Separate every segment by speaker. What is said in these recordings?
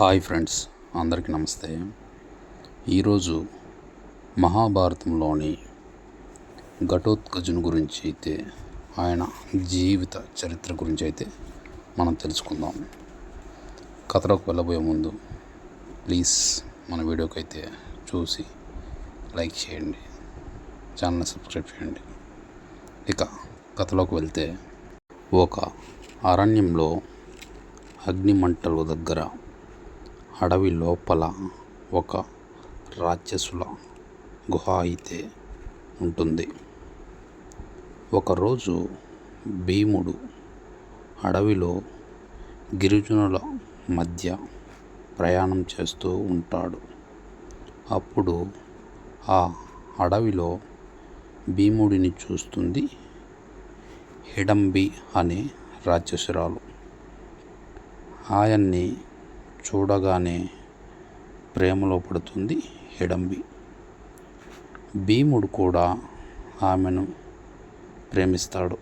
Speaker 1: Hi friends అందరికీ నమస్తే. ఈరోజు మహాభారతంలోని ఘటోత్కజుని గురించి అయితే ఆయన జీవిత చరిత్ర గురించి అయితే మనం తెలుసుకుందాం. కథలోకి వెళ్ళబోయే ముందు ప్లీజ్ మన వీడియోకి అయితే చూసి లైక్ చేయండి ఛానల్ని సబ్స్క్రైబ్ చేయండి. ఇక కథలోకి వెళ్తే ఒక అరణ్యంలో అగ్నిమంటల దగ్గర అడవి లోపల ఒక రాక్షసుల గుహ అయితే ఉంటుంది. ఒకరోజు భీముడు అడవిలో గిరిజనుల మధ్య ప్రయాణం చేస్తూ ఉంటాడు. అప్పుడు ఆ అడవిలో భీముడిని చూస్తుంది హిడంబి అనే రాక్షసురాలు. ఆయన్ని చూడగానే ప్రేమలో పడుతుంది హిడంబి. భీముడు కూడా ఆమెను ప్రేమిస్తాడు.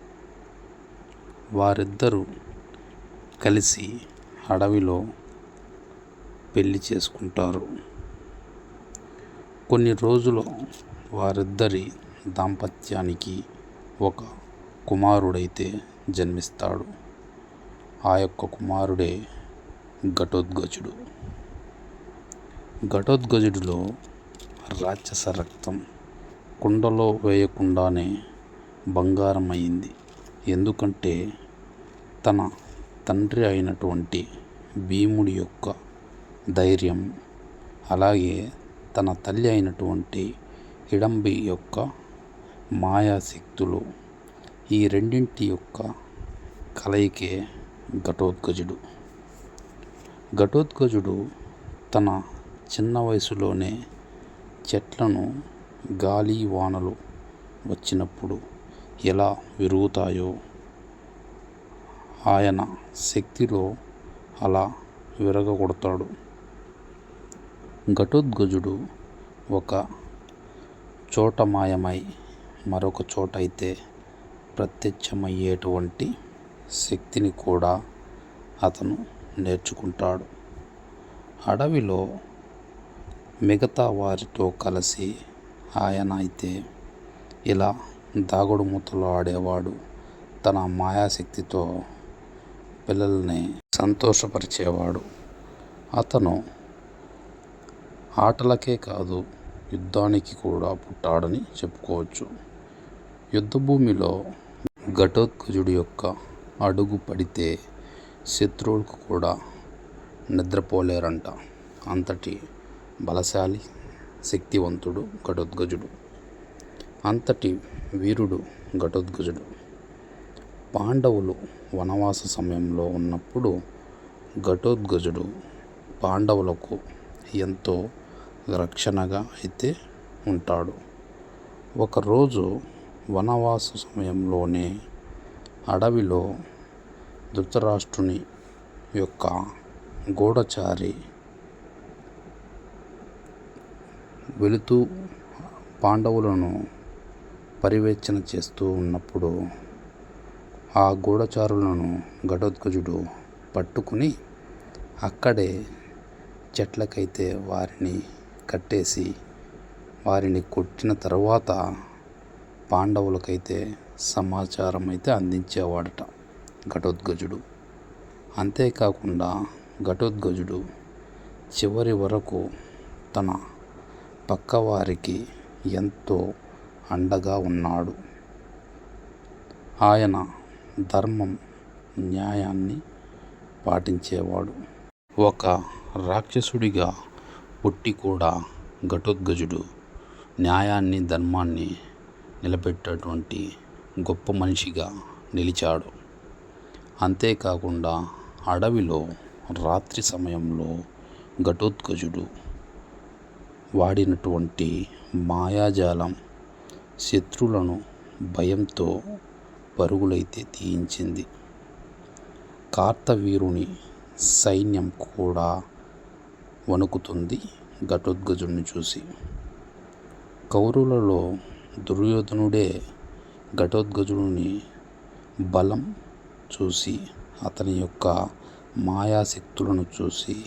Speaker 1: వారిద్దరూ కలిసి అడవిలో పెళ్ళి చేసుకుంటారు. కొన్ని రోజులు వారిద్దరి దాంపత్యానికి ఒక కుమారుడైతే జన్మిస్తాడు. ఆ యొక్క కుమారుడే ఘటోద్గజుడు ఘటోద్గజుడిలో రాక్షస రక్తం కుండలో వేయకుండానే బంగారం అయింది ఎందుకంటే తన తండ్రి అయినటువంటి భీముడి యొక్క ధైర్యం అలాగే తన తల్లి అయినటువంటి ఇడంబి యొక్క మాయాశక్తులు ఈ రెండింటి యొక్క కలయికే ఘటోద్గజుడు ఘటోత్కజుడు తన చిన్న వయసులోనే చెట్లను గాలి వానలు వచ్చినప్పుడు ఎలా విరుగుతాయో ఆయన శక్తిలో అలా విరగగొడతాడు. ఘటోద్గజుడు ఒక చోట మాయమై మరొక చోట అయితే ప్రత్యక్షమయ్యేటువంటి శక్తిని కూడా అతను నేర్చుకుంటాడు. అడవిలో మిగతా వారితో కలిసి ఆయన అయితే ఇలా దాగుడుమూతలు ఆడేవాడు. తన మాయాశక్తితో పిల్లల్ని సంతోషపరిచేవాడు. అతను ఆటలకే కాదు యుద్ధానికి కూడా పుట్టాడని చెప్పుకోవచ్చు. యుద్ధభూమిలో ఘటోత్కజుడి యొక్క అడుగు పడితే శత్రువులకు కూడా నిద్రపోలేరంట. అంతటి బలశాలి శక్తివంతుడు ఘటోద్గజుడు. అంతటి వీరుడు ఘటోద్గజుడు. పాండవులు వనవాస సమయంలో ఉన్నప్పుడు ఘటోద్గజుడు పాండవులకు ఎంతో రక్షణగా అయితే ఉంటాడు. ఒకరోజు వనవాస సమయంలోనే అడవిలో ధృతరాష్ట్రుని యొక్క గూఢచారి వెళుతూ పాండవులను పర్యవేక్షణ చేస్తూ ఉన్నప్పుడు ఆ గూఢచారులను ఘటోత్కజుడు పట్టుకుని అక్కడే చెట్లకైతే వారిని కట్టేసి వారిని కొట్టిన తర్వాత పాండవులకైతే సమాచారం అయితే అందించేవాడట. ఘటోద్గజుడు. అంతేకాకుండా ఘటోద్గజుడు చివరి వరకు తన పక్కవారికి ఎంతో అండగా ఉన్నాడు. ఆయన ధర్మం న్యాయాన్ని పాటించేవాడు. ఒక రాక్షసుడిగా పుట్టి కూడా ఘటోద్గజుడు న్యాయాన్ని ధర్మాన్ని నిలబెట్టేటువంటి గొప్ప మనిషిగా నిలిచాడు. అంతేకాకుండా అడవిలో రాత్రి సమయంలో ఘటోత్కజుడు వాడినటువంటి మాయాజాలం శత్రువులను భయంతో పరుగులైతే తీయించింది. కార్తవీరుని సైన్యం కూడా వణుకుతుంది ఘటోద్గజుడిని చూసి. కౌరులలో దుర్యోధనుడే ఘటోద్గజుడిని బలం చూసి అతని యొక్క మాయాశక్తులను చూసి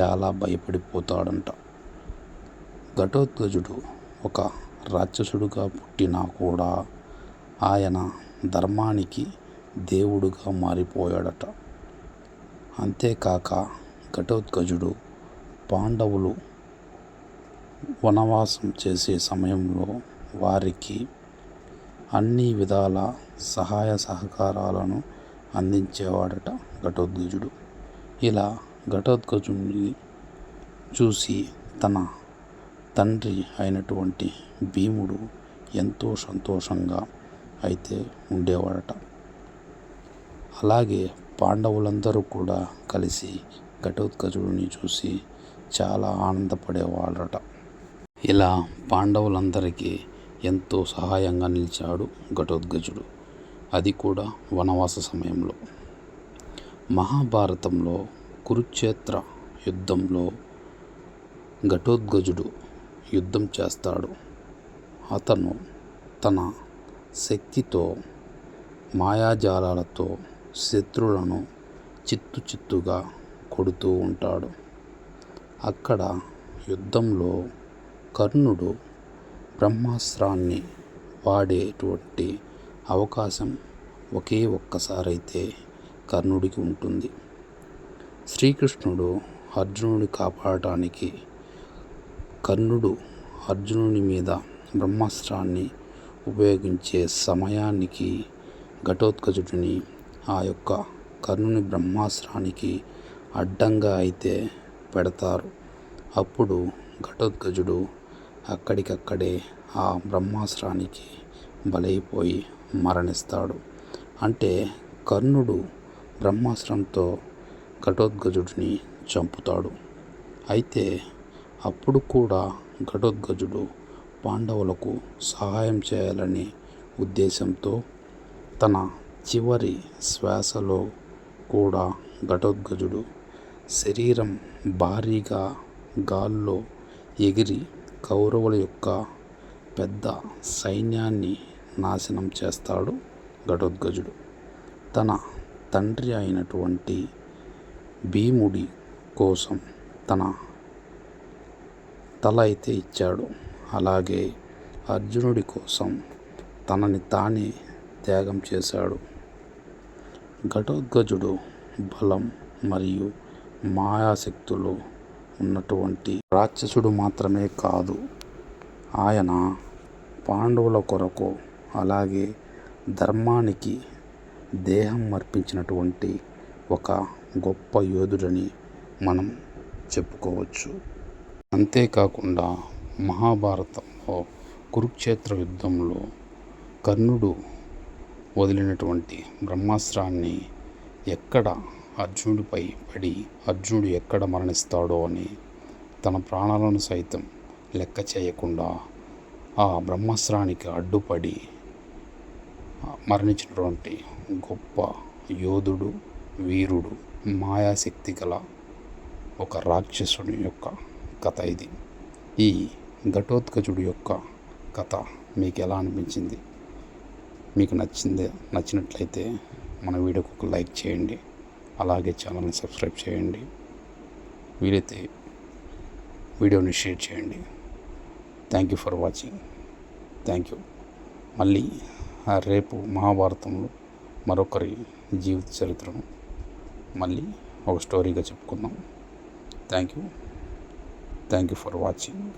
Speaker 1: చాలా భయపడిపోతాడంట. ఘటోత్కజుడు ఒక రాక్షసుడుగా పుట్టినా కూడా ఆయన ధర్మానికి దేవుడుగా మారిపోయాడట. అంతేకాక ఘటోత్కజుడు పాండవులు వనవాసం చేసే సమయంలో వారికి అన్ని విధాల సహాయ సహకారాలను అందించేవాడట ఘటోత్కచుడు ఇలా ఘటోత్కచుడిని చూసి తన తండ్రి అయినటువంటి భీముడు ఎంతో సంతోషంగా అయితే ఉండేవాడట. అలాగే పాండవులందరూ కూడా కలిసి ఘటోత్కచుడిని చూసి చాలా ఆనందపడేవాడట ఇలా పాండవులందరికీ ఎంతో సహాయంగా నిలిచాడు ఘటోత్కచుడు అది కూడా వనవాస సమయంలో. మహాభారతంలో కురుక్షేత్ర యుద్ధంలో ఘటోద్గజుడు యుద్ధం చేస్తాడు. అతను తన శక్తితో మాయాజాలాలతో శత్రువులను చిత్తు చిత్తుగా కొడుతూ ఉంటాడు. అక్కడ యుద్ధంలో కర్ణుడు బ్రహ్మాస్త్రాన్ని వాడేటువంటి అవకాశం ఒకే ఒక్కసారైతే కర్ణుడికి ఉంటుంది. శ్రీకృష్ణుడు అర్జునుడిని కాపాడటానికి కర్ణుడు అర్జునుని మీద బ్రహ్మాస్త్రాన్ని ఉపయోగించే సమయానికి ఘటోత్కచుడిని ఆ యొక్క కర్ణుని బ్రహ్మాస్త్రానికి అడ్డంగా అయితే పెడతారు. అప్పుడు ఘటోత్కచుడు అక్కడికక్కడే ఆ బ్రహ్మాస్త్రానికి బలైపోయి మరణిస్తాడు. అంటే కర్ణుడు బ్రహ్మాస్త్రంతో ఘటోత్కచుడిని చంపుతాడు. అయితే అప్పుడు కూడా ఘటోత్కచుడు పాండవులకు సహాయం చేయాలనే ఉద్దేశంతో తన చివరి శ్వాసలో కూడా ఘటోద్గజుడు శరీరం భారీగా గాల్లో ఎగిరి కౌరవుల యొక్క పెద్ద సైన్యాన్ని నాశనం చేస్తాడు ఘటోద్గజుడు తన తండ్రి అయినటువంటి భీముడి కోసం తన తల అయితే ఇచ్చాడు. అలాగే అర్జునుడి కోసం తనని తానే త్యాగం చేశాడు. ఘటోద్గజుడు బలం మరియు మాయాశక్తులు ఉన్నటువంటి రాక్షసుడు మాత్రమే కాదు. ఆయన పాండవుల కొరకు అలాగే ధర్మానికి దేహం అర్పించినటువంటి ఒక గొప్ప యోధుడని మనం చెప్పుకోవచ్చు. అంతేకాకుండా మహాభారతంలో కురుక్షేత్ర యుద్ధంలో కర్ణుడు వదిలినటువంటి బ్రహ్మాస్త్రాన్ని ఎక్కడ అర్జునుడిపై పడి అర్జునుడు ఎక్కడ మరణిస్తాడో అని తన ప్రాణాలను సైతం లెక్క చేయకుండా ఆ బ్రహ్మాస్త్రానికి అడ్డుపడి మరణించినటువంటి గొప్ప యోధుడు వీరుడు మాయాశక్తి గల ఒక రాక్షసుని యొక్క కథ ఇది. ఈ ఘటోత్కచుడి యొక్క కథ మీకు ఎలా అనిపించింది? మీకు నచ్చింది నచ్చినట్లయితే మన వీడియోకి ఒక లైక్ చేయండి. అలాగే ఛానల్ని సబ్స్క్రైబ్ చేయండి. వీలైతే వీడియోని షేర్ చేయండి. Thank you for watching. Thank you. మళ్ళీ రేపు మహాభారతంలో మరొకరి జీవిత చరిత్రను మళ్ళీ ఒక స్టోరీగా చెప్పుకుందాం. Thank you. Thank you for watching.